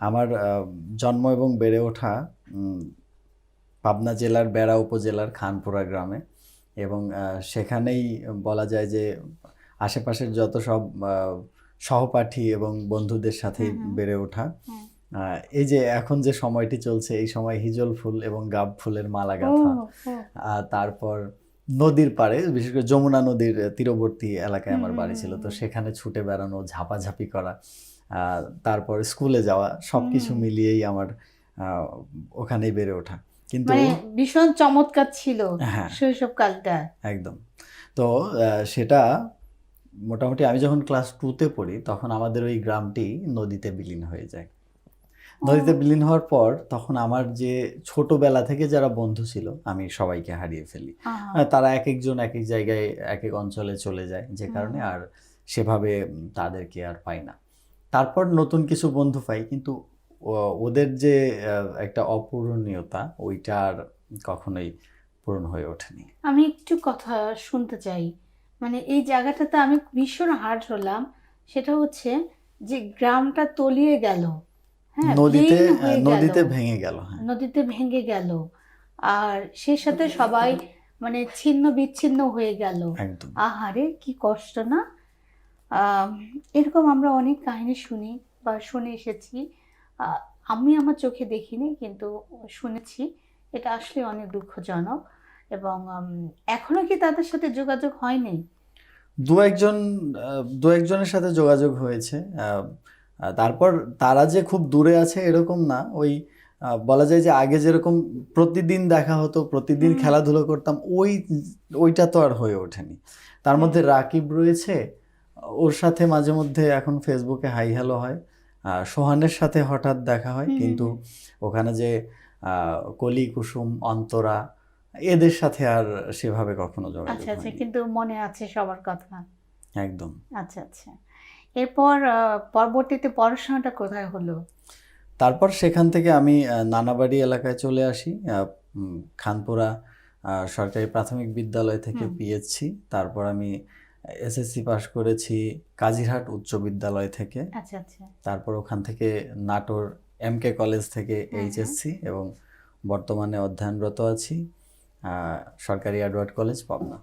আমার জন্ম এবং বেড়ে ওঠা পাবনা জেলার বেড়া উপজেলার খানপুরা গ্রামে। এবং সেখানেই বলা যায় যে আশেপাশের যত সব সহপাঠী এবং বন্ধুদের হুম। বেড়ে ওঠা। এই যে এখন যে সময়টি চলছে এই সময় হিজল ফুল এবং গাব ফুলের মালা গাঁথা। আর তারপর নদীর পাড়ে বিশেষ করে যমুনা নদীর তীরবর্তী এলাকায় আমার বাড়ি ছিল তো সেখানে ছুটে বেড়ানো ঝাপাঝাপি করা। তারপর স্কুলে যাওয়া সবকিছু। মিলিয়েই আমার ওখানেই বেড়ে ওঠা। কিন্তু মানে ভীষণ চমৎকার ছিল হ্যাঁ। শৈশবকালটা একদম। তো সেটা মোটামুটি আমি যখন ক্লাস টুতে পড়ি তখন আমাদের ওই গ্রামটি নদীতে বিলীন হয়ে যায়। নদীতে বিলীন হওয়ার পর তখন আমার যে ছোটবেলা থেকে যারা বন্ধু ছিল আমি সবাইকে হারিয়ে ফেলি। তারা এক একজন এক এক জায়গায় এক এক অঞ্চলে চলে যায় যে কারণে আর সেভাবে তাদেরকে আর পাই না। তারপর নতুন কিছু বন্ধু পাই কিন্তু ওদের যে একটা অপূরণীয়তা ওইটা আর কখনোই পূরণ হয়ে ওঠেনি। আমি একটু কথা শুনতে চাই। মানে এই জায়গাটাতে আমি ভীষণ হার্ট হলাম। সেটা হচ্ছে যে গ্রামটা তলিয়ে গেল। হ্যাঁ নদীতে হয়ে। নদীতে ভেঙে গেল হ্যাঁ। নদীতে ভেঙে গেল। আর সেই সাথে সবাই মানে ছিন্ন বিচ্ছিন্ন হয়ে গেল। আহারে কি কষ্ট না? এরকম আমরা অনেক কাহিনী শুনি বা শুনে এসেছি। আমি আমার চোখে দেখিনি কিন্তু শুনেছি। এটা আসলে অনেক দুঃখজনক এবং উম, এখনও কি তাদের সাথে যোগাযোগ হয়নি? দু একজন দু একজনের সাথে যোগাযোগ হয়েছে। তারপর তারা যে খুব দূরে আছে এরকম না। ওই বলা যায় যে আগে যেরকম প্রতিদিন দেখা হতো প্রতিদিন খেলাধুলো করতাম ওই ওইটা তো আর হয়ে ওঠেনি। তার মধ্যে রাকিব রয়েছে ওর সাথে মাঝে মধ্যে এখন ফেসবুকে হাই হ্যালো হয়। সোহানের সাথে হঠাৎ দেখা হয় কিন্তু ওখানে যে কলি কুসুম অন্তরা এদের সাথে আর সেভাবে কখনো যোগাযোগ আচ্ছা আচ্ছা কিন্তু মনে আছে সবার কথা? একদম। আচ্ছা আচ্ছা। এরপর পরবর্তীতে পড়াশোনাটা কোথায় হলো? তারপর সেখান থেকে আমি নানাবাড়ি এলাকায় চলে আসি। খানপুরা সরকারি প্রাথমিক বিদ্যালয় থেকে। পিএসসি তারপর আমি এসএসসি পাশ করেছি কাজিরহাট উচ্চ বিদ্যালয় থেকে। আচ্ছা আচ্ছা। তারপর ওখান থেকে নাটোর এম কে কলেজ থেকে। এইচএসসি এবং বর্তমানে অধ্যয়নরত আছি সরকারি অ্যাডওয়ার্ড কলেজ পাবনা।